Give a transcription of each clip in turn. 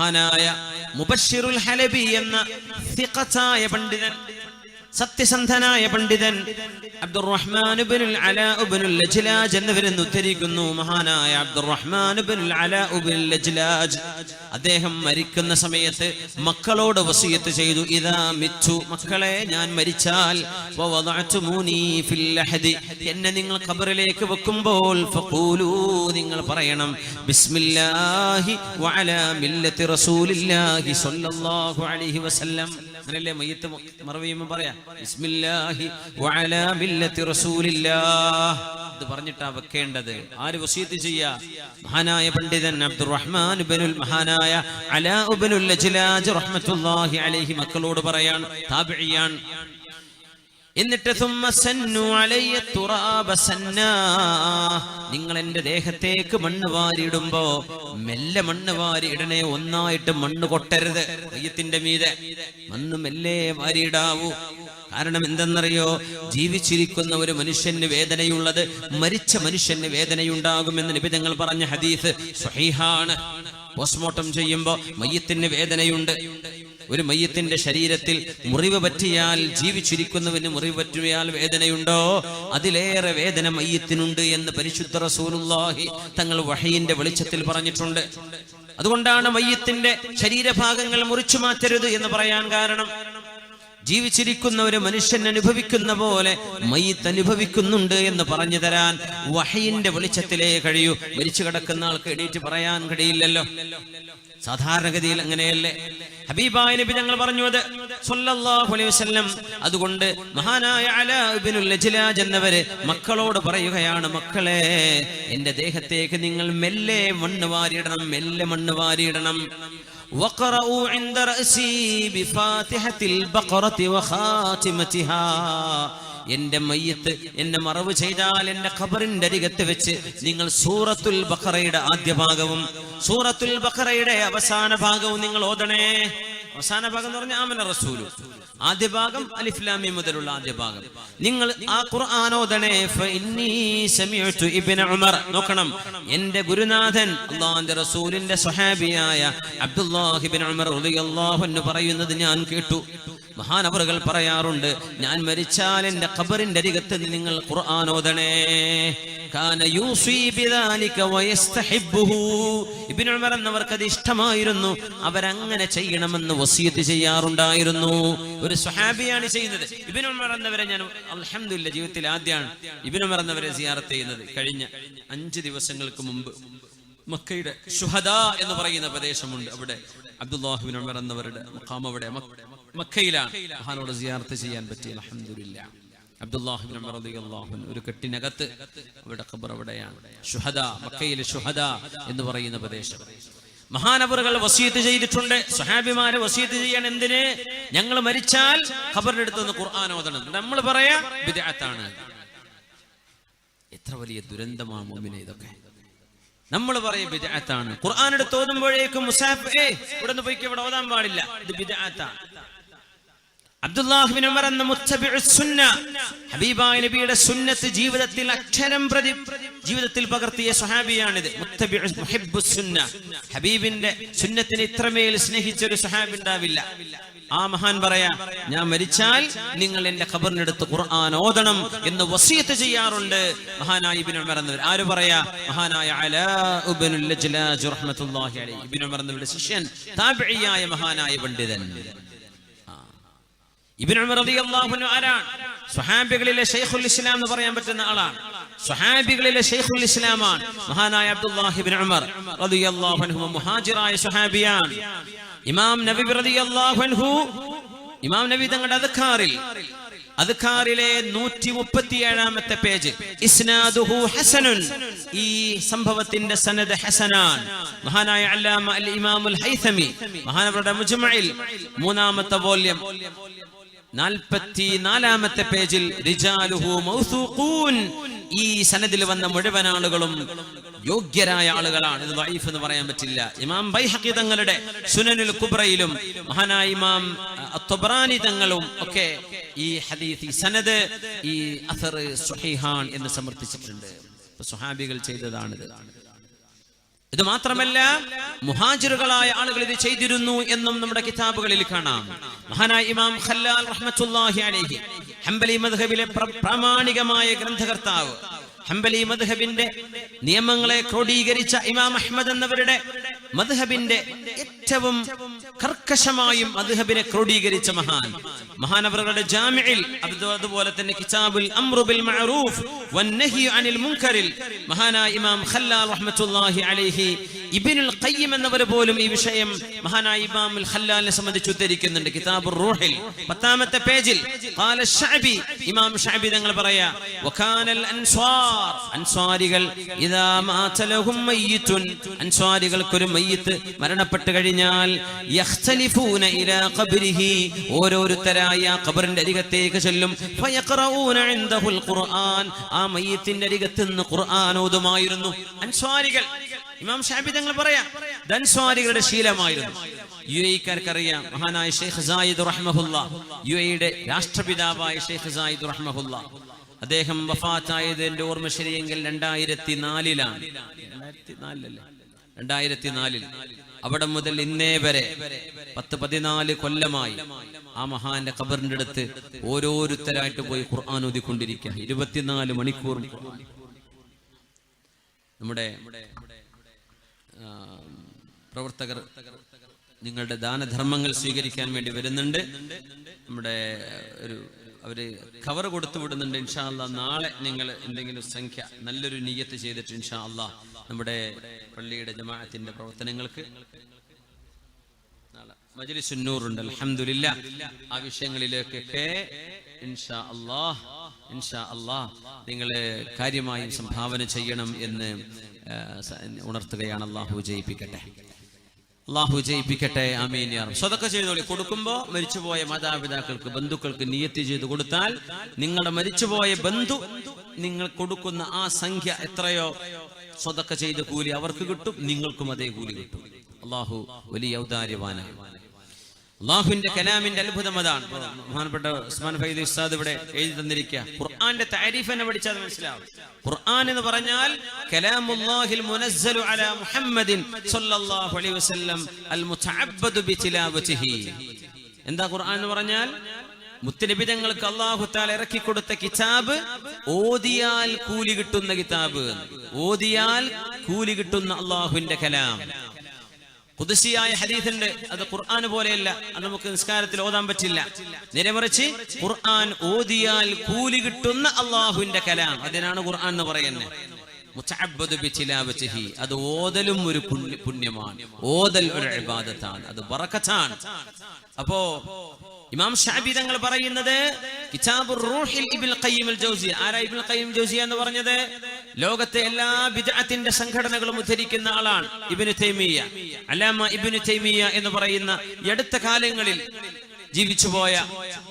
മഹാനായ മുബഷിറുൽ ഹലബി എന്ന സിഖത്തായ പണ്ഡിതൻ സത്യസന്ധനായ പണ്ഡിതൻ ഇബ്നുൽ ലജ്ലാജ് ഉദ്ധരിക്കുന്നു. മഹാനായ ഇബ്നുൽ ലജ്ലാജ് അദ്ദേഹം മരിക്കുന്ന സമയത്ത് മക്കളോട് വസിയത്ത് ചെയ്തു. ഇതാ മിച്ചു മക്കളെ ഞാൻ മരിച്ചാൽ എന്നെ നിങ്ങൾ ഖബറിലേക്ക് വെക്കുമ്പോൾ നിങ്ങൾ പറയണം. ബിസ്മില്ലാഹി വഅലാ മില്ലത്തി റസൂലില്ലാഹി സ്വല്ലല്ലാഹു അലൈഹി വസല്ലം. അങ്ങനല്ലേ മയ്യത്ത് മറവ് ചെയ്യുമ്പോൾ പറയാ ബിസ്മില്ലാഹി വഅലാ ബില്ലത്തി റസൂലില്ലാഹ്. ഇത് പറഞ്ഞിട്ടാ വെക്കേണ്ടത്. ആര് വസീത്ത് ചെയ്യാ? മഹാനായ പണ്ഡിതൻ അബ്ദുറഹ്മാൻ ഇബ്നുൽ മഹാനായ അലാ ഇബ്നുൽ ലജ്ലാജ് റഹ്മത്തുള്ളാഹി അലൈഹി മക്കളോട് പറയാൻ താബിഇയാൻ എന്നിട്ട് നിങ്ങൾ എന്റെ ദേഹത്തേക്ക് മണ്ണ് വാരിയിടുമ്പോ മെല്ലെ മണ്ണ് വാരി ഇടണേ ഒന്നായിട്ട് മണ്ണ് കൊട്ടരുത് അയ്യത്തിന്റെ മീതെ. മണ്ണ് മെല്ലെ വാരിയിടാവൂ. കാരണം എന്തെന്നറിയോ? ജീവിച്ചിരിക്കുന്ന ഒരു മനുഷ്യന് വേദനയുള്ളത് മരിച്ച മനുഷ്യന് വേദനയുണ്ടാകുമെന്ന് നിബിധങ്ങൾ പറഞ്ഞ ഹദീസ് സ്വഹീഹാണ് പോസ്റ്റ്മോർട്ടം ചെയ്യുമ്പോൾ മയ്യത്തിന് വേദനയുണ്ട്. ഒരു മയ്യത്തിന്റെ ശരീരത്തിൽ മുറിവ് പറ്റിയാൽ ജീവിച്ചിരിക്കുന്നവന് മുറിവ് പറ്റിയാൽ വേദനയുണ്ടോ? അതിലേറെ വേദന മയ്യത്തിനുണ്ട് എന്ന് പരിശുദ്ധ റസൂലുള്ളാഹി തങ്ങൾ വഹയിന്റെ വെളിച്ചത്തിൽ പറഞ്ഞിട്ടുണ്ട്. അതുകൊണ്ടാണ് മയ്യത്തിന്റെ ശരീരഭാഗങ്ങൾ മുറിച്ചു മാറ്റരുത് എന്ന് പറയാൻ കാരണം ജീവിച്ചിരിക്കുന്ന ഒരു മനുഷ്യൻ അനുഭവിക്കുന്ന പോലെ മയ്യത്ത് അനുഭവിക്കുന്നുണ്ട് എന്ന് പറഞ്ഞു തരാൻ വഹയിന്റെ വെളിച്ചത്തിലേ കഴിയൂ. മരിച്ചു കിടക്കുന്ന ആൾക്ക് എണീറ്റ് പറയാൻ കഴിയില്ലല്ലോ. സാധാരണഗതിയിൽ അങ്ങനെയല്ലേ? ഹബീബായ നബി ഞങ്ങൾ പറഞ്ഞു അത് സല്ലല്ലാഹു അലൈഹി വസല്ലം. അതുകൊണ്ട് മഹാനായ അലാ എന്നവര് മക്കളോട് പറയുകയാണ് മക്കളെ എന്റെ ദേഹത്തേക്ക് നിങ്ങൾ മെല്ലെ മണ്ണ് വാരിയിടണം മെല്ലെ മണ്ണ് വാരിയിടണം. وقرأوا عند رأسي بفاتحة البقرة وخاتمتها എന്റെ മയ്യത്ത് എന്നെ മറവ് ചെയ്താൽ എന്റെ ഖബറിന്റെ അരികത്ത് വെച്ച് നിങ്ങൾ സൂറത്തുൽ ബഖറയുടെ ആദ്യ ഭാഗവും സൂറത്തുൽ ബഖറയുടെ അവസാന ഭാഗവും നിങ്ങൾ ഓതണേ അവസാന ഭാഗം എന്ന് പറഞ്ഞാൽ ആമന റസൂലു. ആദ്യ ഭാഗം അലിഫ്ലാമി മുതലുള്ള ആദ്യ ഭാഗം. നിങ്ങൾ ആ ഉമർ. നോക്കണം. എന്റെ ഗുരുനാഥൻ അള്ളാഹുന്റെ റസൂലിന്റെ സഹാബിയായ അബ്ദുല്ലാഹിബിൻ ഉമർ റളിയല്ലാഹു അൻഹു പറയുന്നത് ഞാൻ കേട്ടു. മഹാനവറുകൾ പറയാറുണ്ട് ഞാൻ മരിച്ചാൽ എന്റെ ഖബറിന്റെ അരികത്ത് നിങ്ങൾ ഉമർ എന്നവർക്ക് അത് ഇഷ്ടമായിരുന്നു. അവരങ്ങനെ ചെയ്യണമെന്ന് വസിയത്ത് ചെയ്യാറുണ്ടായിരുന്നു. ഒരു സ്വഹാബിയാണ് ചെയ്യുന്നത് ഇബ്നു ഉമർ ഞാൻ അലഹമില്ല ജീവിതത്തിൽ ആദ്യമാണ് ഇബ്നു ഉമർ എന്നവരെ സിയാറത്ത് ചെയ്യുന്നത്. കഴിഞ്ഞ അഞ്ച് ദിവസങ്ങൾക്ക് മുമ്പ് മക്കയുടെ ഷുഹദ എന്ന് പറയുന്ന പ്രദേശമുണ്ട് അവിടെ. അബ്ദുല്ലാഹുബിൻ ഉമർ എന്നവരുടെ മഖാം അവിടെ മക്കയിലാണ്. മഹാനോട് സിയാർത്ത് ചെയ്യാൻ പറ്റി അൽഹംദുലില്ലാ. അബ്ദുല്ലാഹിബിൻ ഉമർ റളിയല്ലാഹു അൻഹു ഒരു കെട്ടിനകത്ത് അവിടെ ഖബർ അവിടെയാണ്. ഷുഹദ മക്കയിലെ ഷുഹദ എന്ന് പറയുന്ന പ്രദേശം. മഹാനവറുകൾ വസീത്ത് ചെയ്തിട്ടുണ്ട്. സ്വഹാബിമാരെ വസീത്ത് ചെയ്യാൻ എന്തിന്? ഞങ്ങൾ മരിച്ചാൽ ഖബറിന്റെ അടുത്ത് ഖുർആൻ ഓതണം. നമ്മൾ പറയാ ബിദ്അത്താണ്. എത്ര വലിയ ദുരന്തമാണ് മുമ്പിനെ ഇതൊക്കെ. നമ്മൾ പറയും ബിജാത്താണ് ഖുർആൻ എടുത്ത് ഓതുമ്പോഴേക്കും മുസാഫ് ഏ ഇവിടെ നിന്ന് പോയിക്ക് ഇവിടെ ഓതാൻ പാടില്ല. ഇത് ബിദ്അത്താണ്. അബ്ദുല്ലാഹിബിൻ ഉമർ എന്ന സുന്ന ഹബീബായ നബിയുടെ സുന്നത്ത് ജീവിതത്തിൽ അക്ഷരം പ്രതി ജീവിതത്തിൽ പകർത്തിയ സഹാബിയാണിത് സുന്ന. ഹബീബിന്റെ സുന്നത്തിനെ ഇത്രമേൽ സ്നേഹിച്ച ഒരു സഹാബി ഉണ്ടാവില്ല. ആ മഹാൻ പറയാ ഞാൻ മരിച്ചാൽ നിങ്ങൾ എന്റെ ഖബറിനടുത്ത് ഖുർആൻ ഓതണം എന്ന് വസീയത്ത് ചെയ്യാറുണ്ട്. മഹാനായ ഇബ്നു ഉമർ എന്നവർ. ആര് പറയാ? മഹാനായ ഇബ്നു ഉമർ എന്നവരുടെ ശിഷ്യൻ താബിഇയായ മഹാനായ പണ്ഡിതൻ. ഇബ്നു ഉമർ റളിയല്ലാഹു ആരാണ് സ്വഹാബികളിലെ ഷെയ്ഖുൽ ഇസ്ലാം എന്ന് പറയാൻ പറ്റുന്ന ആളാണ്. സ്വഹാബികളിലെ ഷെയ്ഖുൽ ഇസ്ലാമാണ് മഹാനായ അബ്ദുല്ലാഹി ഇബ്നു ഉമർ റളിയല്ലാഹു അൻഹു മുഹാജിറായ സ്വഹാബിയാണ്. ഇമാം നബി പ്രതി അള്ളാഹു ഇമാം നബി തങ്ങളുടെ അദ്കാറിൽ അദ്കാറിലെ നൂറ്റി മുപ്പത്തിയേഴാമത്തെ പേജ് ഇസ്നാദുഹു ഹസനുൻ ഈ സംഭവത്തിന്റെ സനദ് ഹസനാൻ. മഹാനായ അല്ലാമ അൽ ഇമാമുൽ ഹൈഥമി മഹാനവരുടെ മുജ്മഇൽ മൂന്നാമത്തെ വോല്യം നാൽപ്പത്തി നാലാമത്തെ പേജിൽ റിജാലുഹു മൗസൂഖൂൻ ഈ സനദിൽ വന്ന മുഴുവൻ ആളുകളും യോഗ്യരായ ആളുകളാണ്. ഇത് വൈഫ് എന്ന് പറയാൻ പറ്റില്ല. ഇമാം ബൈഹക്കി തങ്ങളുടെ സുനനുൽ കുബ്രയിലും മഹാനായ ഇമാം തൊബ്രാനി തങ്ങളും ഒക്കെ ഈ ഹദീഫ് ഈ സനദ് ഈ അസർ സുഹൈഹാൻ എന്ന് സമർപ്പിച്ചിട്ടുണ്ട് സുഹാബികൾ ചെയ്തതാണിത്. ഇത് മാത്രമല്ല മുഹാജിറുകളായ ആളുകൾ ഇത് ചെയ്തിരുന്നു എന്നും നമ്മുടെ കിതാബുകളിൽ കാണാം. മഹാനായ ഇമാം ഖല്ലാൽ റഹ്മത്തുള്ളാഹി അലൈഹി ഹംബലി മദ്ഹബിലെ പ്ര- പ്രാമാണികമായ ഗ്രന്ഥകർത്താവ് ഹംബലി മദ്ഹബിന്റെ നിയമങ്ങളെ ക്രോഡീകരിച്ച ഇമാം അഹമ്മദ് എന്നവരുടെ മദ്ഹബിന്റെ ഏറ്റവും കർക്കശമായും മദ്ഹബിനെ ക്രോഡീകരിച്ച മഹാൻ. മഹാനവറുകളുടെ അത് അതുപോലെ തന്നെ കിതാബുൽ അംറു ബിൽ മഅറൂഫ് വന്നഹി അനിൽ മുൻകറിൽ മഹാനായ ഇമാം ഖല്ലാൽ റഹ്മത്തുള്ളാഹി അലൈഹി ഇബ്നുൽ ഖയ്യിം എന്നവർ പോലും ഈ വിഷയം മഹാനായ ഇമാം ഖല്ലാലിനെ സംബന്ധിച്ച് ഉദ്ധരിക്കുന്നുണ്ട്. കിതാബുർ റൂഹിൽ പത്താമത്തെ പേജിൽ ഖാല ഷഅബി ഇമാം ഷഅബി തങ്ങൾ പറയാ വകാനൽ അൻസ്വാർ. അൻസ്വാരികൾ ഇദാ മാതലഹും മയ്യിതുൻ മയ്യിത്തുൻ. അൻസ്വാരികൾക്ക് ഒരു മയ്യിത്ത് മരണപ്പെട്ടു മരണപ്പെട്ട് കഴിഞ്ഞാൽ ഓരോരുത്തരായ ആ അരികത്തേക്ക് ചെല്ലും. ഖുർആൻ. ആ മയ്യത്തിന്റെ അരികത്ത് നിന്ന് ഖുർആൻ ഓതുമായിരുന്നു. അൻസ്വാരികൾ ഇമാം ഷാബി തങ്ങൾ പറയാം ധൻസ്വാരികളുടെ ശീലമായിരുന്നു. യു എക്കാർക്കറിയാം മഹാനായ ഷെയ്ഖ് സായിദ് റഹ്മഹുല്ല യു എയുടെ രാഷ്ട്രപിതാവായ ഷെയ്ഖ് സായിദ് റഹ്മഹുല്ല. അദ്ദേഹം വഫാത്തായത് എന്റെ ഓർമ്മ ശരിയെങ്കിൽ രണ്ടായിരത്തി നാലിലാണ് രണ്ടായിരത്തി നാലിൽ അവിടെ മുതൽ ഇന്നേ വരെ പത്ത് പതിനാല് കൊല്ലമായി ആ മഹാന്റെ ഖബറിന്റെ അടുത്ത് ഓരോരുത്തരായിട്ട് പോയി ഖുർആൻ ഓതിക്കൊണ്ടിരിക്കുക ഇരുപത്തിനാല് മണിക്കൂർ. നമ്മുടെ പ്രവർത്തകർ നിങ്ങളുടെ ദാനധർമ്മങ്ങൾ സ്വീകരിക്കാൻ വേണ്ടി വരുന്നുണ്ട് നമ്മുടെ ഒരു അവർ കവർ കൊടുത്തു വിടുന്നുണ്ട് ഇൻഷാ അല്ലാ നാളെ നിങ്ങൾ എന്തെങ്കിലും സംഖ്യ നല്ലൊരു നീയത്ത് ചെയ്തിട്ട് ഇൻഷാ അല്ലാ നമ്മുടെ പള്ളിയുടെ ജമാഅത്തിന്റെ പ്രവർത്തനങ്ങൾക്ക് മജലിസുന്നൂറുണ്ട് അലഹമില്ല ആ വിഷയങ്ങളിലേക്കൊക്കെ ഇൻഷാ അല്ലാഹ് ഇൻഷാ അല്ലാഹ് നിങ്ങൾ കാര്യമായും സംഭാവന ചെയ്യണം എന്ന് ഉണർത്തുകയാണ്. അള്ളാഹു ജയിപ്പിക്കട്ടെ. അള്ളാഹു ജയിപ്പിക്കട്ടെ അമീൻ സ്വതൊക്കെ. ചെയ്തോളി. കൊടുക്കുമ്പോ മരിച്ചുപോയ മാതാപിതാക്കൾക്ക് ബന്ധുക്കൾക്ക് നിയത്തി ചെയ്ത് കൊടുത്താൽ നിങ്ങളുടെ മരിച്ചുപോയ ബന്ധു നിങ്ങൾ കൊടുക്കുന്ന ആ സംഖ്യ എത്രയോ? സ്വതൊക്കെ ചെയ്ത കൂലി അവർക്ക് കിട്ടും നിങ്ങൾക്കും അതേ കൂലി കിട്ടും. അള്ളാഹു വലിയ ഔദാര്യവാനാണ് അള്ളാഹുവിന്റെ കലാമിന്റെ അത്ഭുതം അതാണ്. ബഹുമാനപ്പെട്ട ഉസ്മാൻ ഫൈദ് ഉസ്താദ് ഇവിടെ എഴുതി തന്നിരിക്കുക. ഖുർആന്റെ താരിഫ് എന്നെ പഠിച്ചാൽ മനസ്സിലാവും. ഖുർആൻ എന്ന് പറഞ്ഞാൽ കലാമുല്ലാഹിൽ മുനസ്സലു അലാ മുഹമ്മദിൻ സ്വല്ലല്ലാഹു അലൈഹി വസല്ലം അൽ മുതഅബ്ബദു ബിതിലാവതിഹി. എന്താ ഖുർആൻ എന്ന് പറഞ്ഞാൽ? മുത്തനബിതങ്ങൾക്ക് അള്ളാഹു താല ഇറക്കി കൊടുത്ത കിതാബ് ഓതിയാൽ കൂലി കിട്ടുന്ന കിതാബ് ഓതിയാൽ കൂലി കിട്ടുന്ന അള്ളാഹുവിന്റെ കലാം. കുതിസിയായ ഹദീസുണ്ട്. അത് ഖുർആൻ പോലെയല്ല. അത് നമുക്ക് നിസ്കാരത്തിൽ ഓതാൻ പറ്റില്ല. നിരമറിച്ച് ഖുർആൻ ഓതിയാൽ കൂലി കിട്ടുന്ന അള്ളാഹുവിന്റെ കലാം. അതിനാണ് ഖുർആൻ എന്ന് പറയുന്നത്. അത് ഓതലും ഒരു പുണ്യമാണ്. ഓതൽ ഒരു അഴിബാദത്താണ് അത് ബറക്കത്താണ്. അപ്പോ ഇമാം ഷാബി തങ്ങൾ പറയുന്നത് കിതാബ് റൂഹിൽ ആരാ ഇബിൾ ഖയ്യിം ജൗസിയ എന്ന് പറഞ്ഞത്? ലോകത്തെ എല്ലാ ബിദ്അത്തിന്റെ സംഘടനകളും ഉദ്ധരിക്കുന്ന ആളാണ് ഇബിനു തൈമിയ അലാമ ഇബിനു തൈമിയ എന്ന് പറയുന്ന അടുത്ത കാലങ്ങളിൽ ജീവിച്ചുപോയ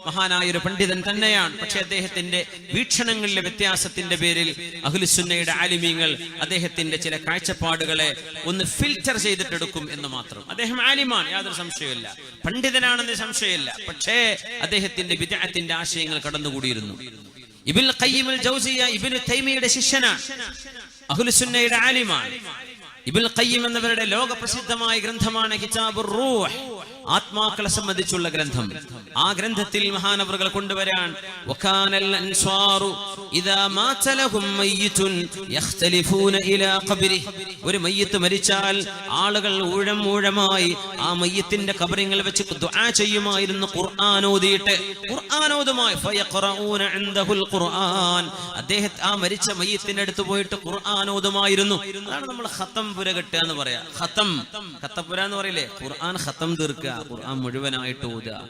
മഹാനായ ഒരു പണ്ഡിതൻ തന്നെയാണ്. പക്ഷെ അദ്ദേഹത്തിന്റെ വീക്ഷണങ്ങളിലെ വ്യത്യാസത്തിന്റെ പേരിൽ അഹ്ലുസുന്നയുടെ ആലിമീങ്ങൾ അദ്ദേഹത്തിന്റെ ചില കാഴ്ചപ്പാടുകളെ ഒന്ന് ഫിൽറ്റർ ചെയ്തിട്ടെടുക്കും എന്ന് മാത്രം. അദ്ദേഹം ആലിമാണ് യാതൊരു സംശയമില്ല പണ്ഡിതനാണെന്ന് സംശയമില്ല. പക്ഷേ അദ്ദേഹത്തിന്റെ വിദഗ്ധത്തിന്റെ ആശയങ്ങൾ കടന്നുകൂടിയിരുന്നു. ഇബിൽ ഖയ്യിമുൽ ജൗസിയ ഇബ്നു തൈമിയുടെ ശിഷ്യനാണ്. അഹ്ലുസുന്നയുടെ ആലിമാണ്. ഇബിൻ ഖയ്യിം എന്നവരുടെ ലോകപ്രസിദ്ധമായ ഗ്രന്ഥമാണ് കിതാബുർ റൂഹ്. ആത്മാക്കളെ സംബന്ധിച്ചുള്ള ഗ്രന്ഥം. ആ ഗ്രന്ഥത്തിൽ മഹാനവറുകൾ കൊണ്ടുവരാൻ ഒരു മയ്യത്ത് മരിച്ചാൽ ആളുകൾ ഊഴം ഊഴമായി ആ മയ്യത്തിന്റെ കബറിങ്ങൾ വെച്ച് ദുആ ചെയ്യുമായിരുന്നു ഖുർആൻ ഓതിയിട്ട്. ഫയഖറഊന ഖുർആൻ. അദ്ദേഹത്തെ ആ മരിച്ച മയ്യത്തിന്റെ അടുത്ത് പോയിട്ട് ഖുർആൻ അതാണ് നമ്മൾ ഖത്തം പുര കെട്ടുക എന്ന് പറയാ. ഖത്തം. ഖത്തപ്പുര എന്ന് പറയില്ലേ? ഖുർആൻ ഖത്തം തീർക്കുക. ഖുർആൻ മുഴുവനായിട്ട് ഓതുക.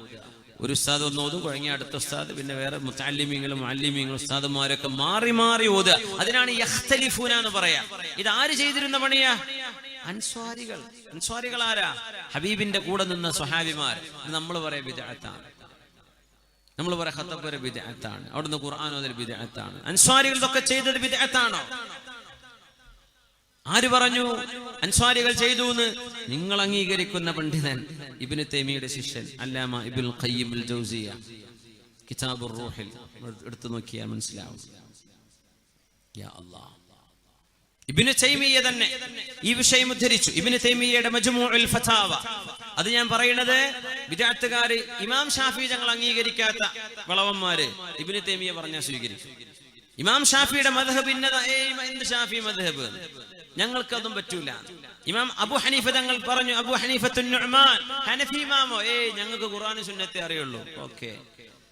ഒരു ഉസ്താദ് ഒന്ന് ഓതും കുഴങ്ങി അടുത്ത ഉസ്താദ് പിന്നെ വേറെ മുത്താലിമീങ്ങളും അല്ലിമീങ്ങളും ഉസ്താദുമാരൊക്കെ മാറി മാറി ഓതുക. അതിനാണ് യഖ്തലിഫൂന എന്ന് പറയാ. ഇത് ആര് ചെയ്തിരുന്ന പണിയാ? അൻസ്വാരികൾ. അൻസ്വാരികൾ ആരാ? ഹബീബിന്റെ കൂടെ നിന്ന സ്വഹാബിമാർ. നമ്മൾ പറയാ വിദഗ്ധാണ് നമ്മൾ പറയാം ഖത്തബ് വരെ വിദഗ്ധാണ് അവിടുന്ന് ഖുർആൻ ഓതൽ വിദഗ്ധാണ് അൻസ്വാരികൾ ഇതൊക്കെ ചെയ്തത് ബിദ്അത്താണോ? ആര് പറഞ്ഞു? അൻസ്വാരികൾ ചെയ്തു എന്ന് നിങ്ങൾ അംഗീകരിക്കുന്ന പണ്ഡിതൻ ഇബിന് തേമിയുടെ ശിഷ്യൻ അല്ലാമ ഇബിൻ ഖയ്യിം അൽ ജൗസിയ. കിതാബുർ റൂഹിൽ. എടുത്തു നോക്കിയാൽ മനസ്സിലാവും. യാ അല്ലാഹ് ഇബിന് തൈമിയ തന്നെ ഈ വിഷയം ഉദ്ധരിച്ചു. ഇബിന് തൈമിയയുടെ ഫതാവ. അത് ഞാൻ പറയുന്നത് വിദാത്തുകാര് ഇമാം ഷാഫി തങ്ങൾ അംഗീകരിക്കാത്ത വളവന്മാര് ഇബിന് തൈമിയ പറഞ്ഞാൽ സ്വീകരിച്ചു ഇമാം ഷാഫിയുടെ മദ്ഹബ് ഇന്നത. എന്ത് ഷാഫി മദ്ഹബ്? ഞങ്ങൾക്ക് അതും പറ്റൂല. ഇമാം അബു ഹനീഫ തങ്ങൾ പറഞ്ഞു അബു ഹനീഫത്തുൻ നുഅ്മാൻ. ഹനഫി ഇമാമോ? ഏയ് ഞങ്ങൾക്ക് ഖുർആനും സുന്നത്തെ അറിയുള്ളൂ. ഓക്കെ.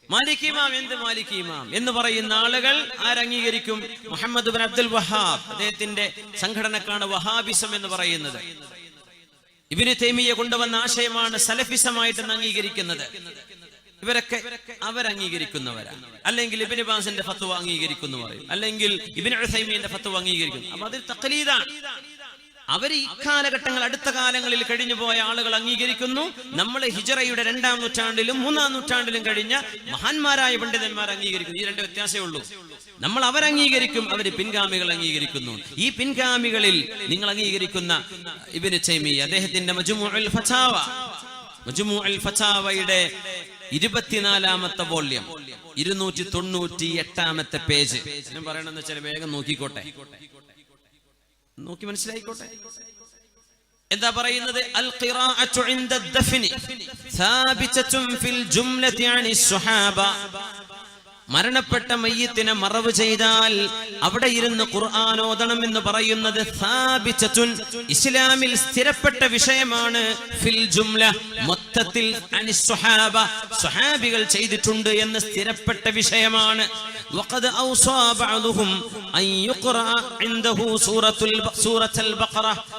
മാലിക് ഇമാം എന്ത് മാലിക് ഇമാം? എന്ന് പറയുന്ന ആളുകൾ ആരംഗീകരിക്കും മുഹമ്മദ് ബിൻ അബ്ദുൽ വഹാബ് അദ്ദേഹത്തിന്റെ സംഘടനക്കാണ് വഹാബിസം എന്ന് പറയുന്നത്. ഇബിന് തൈമിയെ കൊണ്ടുവന്ന ആശയമാണ് സലഫിസമായിട്ട് അംഗീകരിക്കുന്നത്. ഇവരൊക്കെ അവരംഗീകരിക്കുന്നവരാണ് അല്ലെങ്കിൽ ഇബിന് ബാസിന്റെ ഫത്വ അംഗീകരിക്കുന്നു പറയും. അല്ലെങ്കിൽ ഇബിന് ഉസൈമീന്റെ ഫത്വ അംഗീകരിക്കുന്നു. അപ്പൊ അതിൽ തക്കലീതാണ് അവർ ഈ കാലഘട്ടങ്ങൾ അടുത്ത കാലങ്ങളിൽ കഴിഞ്ഞു പോയ ആളുകൾ അംഗീകരിക്കുന്നു. നമ്മൾ ഹിജറയുടെ രണ്ടാം നൂറ്റാണ്ടിലും മൂന്നാം നൂറ്റാണ്ടിലും കഴിഞ്ഞ മഹാന്മാരായ പണ്ഡിതന്മാർ അംഗീകരിക്കുന്നു. ഈ രണ്ട് വ്യത്യാസമേ ഉള്ളൂ. നമ്മൾ അവരംഗീകരിക്കും അവർ പിൻഗാമികൾ അംഗീകരിക്കുന്നു. ഈ പിൻഗാമികളിൽ നിങ്ങൾ അംഗീകരിക്കുന്ന ഇബിന് ചൈമി അദ്ദേഹത്തിന്റെ മജുമുഅൽ ഫതാവ മജുമുഅൽ ഫതാവയുടെ ഇരുപത്തിനാലാമത്തെ വോള്യം ഇരുന്നൂറ്റി തൊണ്ണൂറ്റി എട്ടാമത്തെ പേജ്. ഞാൻ പറയണെന്ന് വെച്ചാൽ വേഗം നോക്കിക്കോട്ടെ. നോക്കി മനസ്സിലായിക്കോട്ടെ. എന്താ പറയുന്നത്? അൽ ഖിറാഅത്തു ഇൻദ ദഫ്നി സാബിതത്തുൻ ഫിൽ ജുംലതി അനി സ്വഹാബ മരണപ്പെട്ട മയ്യത്തിനെ മറവ് ചെയ്താൽ അവിടെ ഇരുന്ന് ഖുർആാനോദണം എന്ന് പറയുന്നത് ഇസ്ലാമിൽ സ്ഥിരപ്പെട്ട വിഷയമാണ് ഫിൽ ജുംല. മൊത്തത്തിൽ സ്വഹാബികൾ ചെയ്തിട്ടുണ്ട് എന്ന് സ്ഥിരപ്പെട്ട വിഷയമാണ്.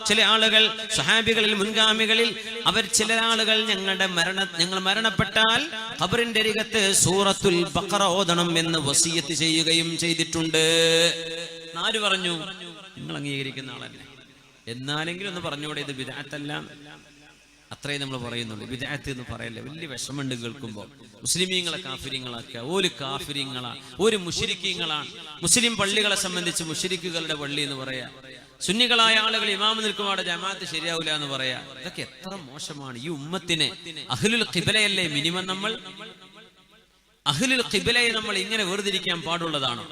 ചില ആളുകൾ സുഹാബികളിൽ മുൻഗാമികളിൽ അവർ ചില ആളുകൾ ഞങ്ങളുടെ മരണ ഞങ്ങൾ മരണപ്പെട്ടാൽ ഖബറിന്റെ അരികത്ത് സൂറത്തുൽ ബഖറ ഓതണം എന്ന് വസീയത്ത് ചെയ്യുകയും ചെയ്തിട്ടുണ്ട്. ആര് പറഞ്ഞു? നിങ്ങൾ അംഗീകരിക്കുന്ന ആളല്ലേ? എന്നാലെങ്കിലും ഒന്ന് പറഞ്ഞുകൂടെ ഇത് വിദാത്തല്ല അത്രയും നമ്മൾ പറയുന്നുള്ളൂ. വിദാത്ത് എന്ന് പറയല്ലേ? വലിയ വിഷമുണ്ട് കേൾക്കുമ്പോൾ. മുസ്ലിമീങ്ങളെ കാഫിര്യങ്ങളാക്കുക ഒരു കാഫിര്യങ്ങളാ ഒരു മുഷിരിക്കീങ്ങളാണ് മുസ്ലിം പള്ളികളെ സംബന്ധിച്ച് മുഷിരിക്കുകളുടെ പള്ളി എന്ന് പറയാ. സുന്നികളായ ആളുകൾ ഇമാമ് നിൽക്കുമ്പോൾ ജമാഅത്ത് ശരിയാവില്ല എന്ന് പറയാ. ഇതൊക്കെ എത്ര മോശമാണ്. ഈ ഉമ്മത്തിനെ അഹ്ലുൽ ഖിബലയല്ലേ മിനിമം നമ്മൾ? അഹ്ലുൽ ഖിബലയെ നമ്മൾ ഇങ്ങനെ വേർതിരിക്കാൻ പാടുള്ളതാണോ?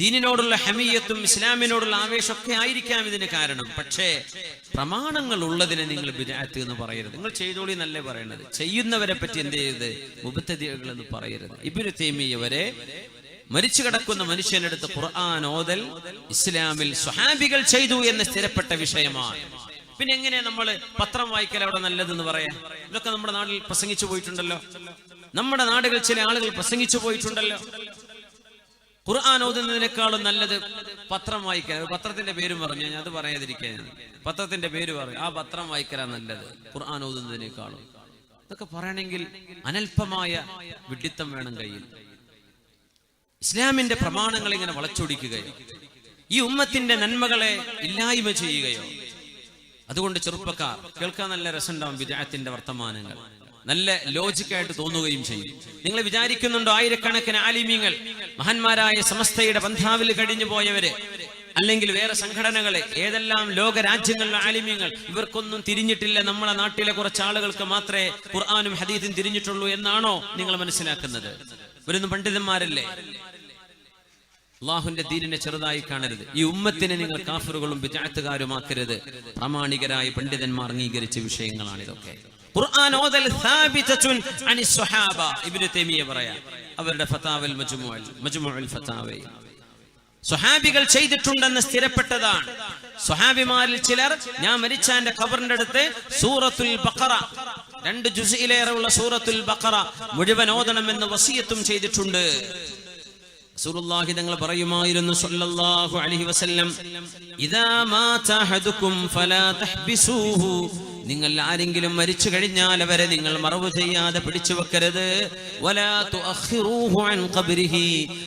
ദീനിനോടുള്ള ഹമീയത്തും ഇസ്ലാമിനോടുള്ള ആവേശമൊക്കെ ആയിരിക്കാം ഇതിന് കാരണം. പക്ഷേ പ്രമാണങ്ങൾ ഉള്ളതിനെ നിങ്ങൾ ബിദാത്ത് എന്ന് പറയരുത്. നിങ്ങൾ ചെയ്തോളി എന്നല്ലേ പറയണത്. ചെയ്യുന്നവരെ പറ്റി എന്ത് ചെയ്യരുത്? ഉപത്തതികൾ എന്ന് പറയരുത്. ഇബിന് തേമിയ വരെ മരിച്ചു കിടക്കുന്ന മനുഷ്യനെടുത്ത് ഖുർആൻ ഓതൽ ഇസ്ലാമിൽ സ്വഹാബികൾ ചെയ്തു എന്ന് സ്ഥിരപ്പെട്ട വിഷയമാണ്. പിന്നെ എങ്ങനെയാ നമ്മൾ പത്രം വായിക്കൽ അവിടെ നല്ലതെന്ന് പറയാം? ഇതൊക്കെ നമ്മുടെ നാട്ടിൽ പ്രസംഗിച്ചു പോയിട്ടുണ്ടല്ലോ. നമ്മുടെ നാടുകൾ ചില ആളുകൾ പ്രസംഗിച്ചു പോയിട്ടുണ്ടല്ലോ. ഖുർആൻ ഓതുന്നതിനേക്കാളും നല്ലത് പത്രം വായിക്കൽ. പത്രത്തിന്റെ പേരും പറഞ്ഞു ഞാൻ അത് പറയാതിരിക്കാൻ പത്രത്തിന്റെ പേര് പറഞ്ഞു ആ പത്രം വായിക്കലാ നല്ലത് ഖുർആൻ ഓതുന്നതിനേക്കാളും. ഇതൊക്കെ പറയണമെങ്കിൽ അനൽപമായ വിഡിത്തം വേണം കയ്യിൽ. ഇസ്ലാമിന്റെ പ്രമാണങ്ങൾ ഇങ്ങനെ വളച്ചൊടിക്കുകയോ ഈ ഉമ്മത്തിന്റെ നന്മകളെ ഇല്ലായ്മ ചെയ്യുകയോ. അതുകൊണ്ട് ചെറുപ്പക്കാർ കേൾക്കാൻ നല്ല രസമുണ്ടാവും വിജയത്തിന്റെ വർത്തമാനങ്ങൾ. നല്ല ലോജിക്കായിട്ട് തോന്നുകയും ചെയ്യും. നിങ്ങൾ വിചാരിക്കുന്നുണ്ടോ ആയിരക്കണക്കിന് ആലിമീങ്ങൾ മഹാന്മാരായ സമസ്തയുടെ ബന്ധാവിൽ കഴിഞ്ഞു പോയവര്? അല്ലെങ്കിൽ വേറെ സംഘടനകളെ? ഏതെല്ലാം ലോക രാജ്യങ്ങളിലെ ആലിമ്യങ്ങൾ ഇവർക്കൊന്നും തിരിഞ്ഞിട്ടില്ല. നമ്മളെ നാട്ടിലെ കുറച്ച് ആളുകൾക്ക് മാത്രമേ ഖുർആാനും ഹദീദും തിരിഞ്ഞിട്ടുള്ളൂ എന്നാണോ നിങ്ങൾ മനസ്സിലാക്കുന്നത്? ഇവരൊന്നും പണ്ഡിതന്മാരല്ലേ? അള്ളാഹുന്റെ ദീനിനെ ചെറുതായി കാണരുത്. ഈ ഉമ്മത്തിനെ നിങ്ങൾ കാഫറുകളും വിജാത്തുകാരുമാക്കരുത് പ്രാമാണികരായ പണ്ഡിതന്മാർ അംഗീകരിച്ച വിഷയങ്ങളാണ് ഇതൊക്കെ അവരുടെ ഫതാവൽ മജ്മുഅൽ ഫതാവയിൽ സ്വഹാബികൾ ചെയ്തിട്ടുണ്ടെന്ന് സ്ഥിരപ്പെട്ടതാണ്. സ്വഹാബിമാരിൽ ചിലർ ഞാൻ മരിച്ച എന്റെ ഖബറിന്റെ അടുത്ത് സൂറത്തുൽ ബഖറ രണ്ട് ജുസിയിലേറെ ഉള്ള സൂറത്തുൽ ബക്കറ മുഴുവൻ ഓതണമെന്ന് വസീയത്തും ചെയ്തിട്ടുണ്ട്. റസൂലുള്ളാഹി പറയുമായിരുന്നു സല്ലല്ലാഹു അലൈഹി വസല്ലം ഇദാ മാത ഫലാ തഹ്ബിസൂഹു. നിങ്ങൾ ആരെങ്കിലും മരിച്ചു കഴിഞ്ഞാൽ അവരെ നിങ്ങൾ മറവ് ചെയ്യാതെ പിടിച്ചു വെക്കരുത്.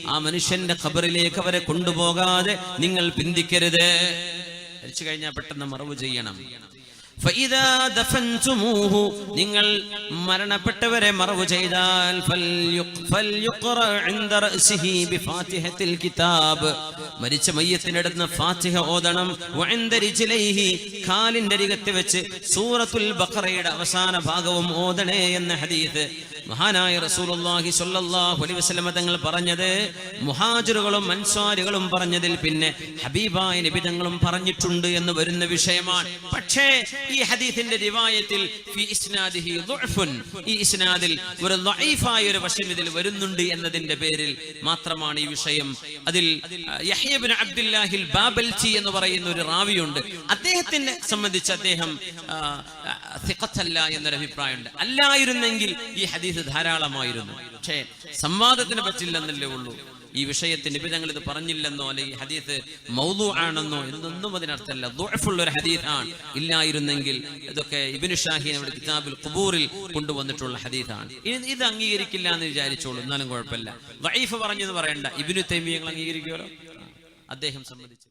ആ മനുഷ്യന്റെ ഖബറിലേക്ക് അവരെ കൊണ്ടുപോകാതെ നിങ്ങൾ പിന്തിക്കരുത്. മരിച്ചു കഴിഞ്ഞാൽ പെട്ടെന്ന് മറവ് ചെയ്യണം. നിങ്ങൾ മരണപ്പെട്ടവരെ മറവ് ചെയ്താൽ മരിച്ച മയ്യത്തിനടുന്ന് ഫാത്തിഹ ഓതണം. കാലിന്റെ അരികത്ത് വെച്ച് സൂറത്തുൽ ബഖറയുടെ അവസാന ഭാഗവും ഓതണേ എന്ന ഹദീസ്. മഹാനായ റസൂലുള്ളാഹി സ്വല്ലല്ലാഹു അലൈഹി തങ്ങൾ പറഞ്ഞത് മുഹാജിറുകളും മൻസ്വാരികളും പറഞ്ഞതിൽ പിന്നെ ഹബീബായ നബി തങ്ങളും പറഞ്ഞിട്ടുണ്ട് എന്ന് വരുന്ന വിഷയമാണ്. പക്ഷേ ഈ ഹദീസിന്റെ റിവായത്തിൽ ഈ ഇസ്നാദിൽ ഒരു ലൈഫായ ഒരു വശം ഇതിൽ വരുന്നുണ്ട് എന്നതിന്റെ പേരിൽ മാത്രമാണ് ഈ വിഷയം. അതിൽ യഹ്യബിൻ അബ്ദുല്ലാഹിൽ ബാബൽചി എന്ന് പറയുന്ന ഒരു റാവിയുണ്ട്. അദ്ദേഹത്തിനെ സംബന്ധിച്ച് അദ്ദേഹം സിഖത്തല്ല എന്നൊരു അഭിപ്രായമുണ്ട്. അല്ലായിരുന്നെങ്കിൽ ഈ ഹദീസ് ധാരാളമായിരുന്നു. പക്ഷേ സംവാദത്തിന് പറ്റില്ലെന്നല്ലേ ഉള്ളൂ. ഈ വിഷയത്തിന് ഇപ്പൊ ഞങ്ങൾ ഇത് പറഞ്ഞില്ലെന്നോ ഈ ഹദീസ് മൗതു ആണെന്നോ എന്നൊന്നും അതിനർത്ഥമല്ല. ദുഅഫുള്ള ഒരു ഹദീസ് ആണ് ഇല്ലായിരുന്നെങ്കിൽ ഇതൊക്കെ ഇബിനു ഷാഹി നമ്മുടെ കിതാബിൽ കുബൂറിൽ കൊണ്ടുവന്നിട്ടുള്ള ഹദീസാണ്. ഇത് ഇത് അംഗീകരിക്കില്ല എന്ന് വിചാരിച്ചോളൂ എന്നാലും കുഴപ്പമില്ല. വൈഫ് പറഞ്ഞെന്ന് പറയണ്ട. ഇബിനു തൈമിയങ്ങൾ അംഗീകരിക്കുമല്ലോ അദ്ദേഹം സംബന്ധിച്ച്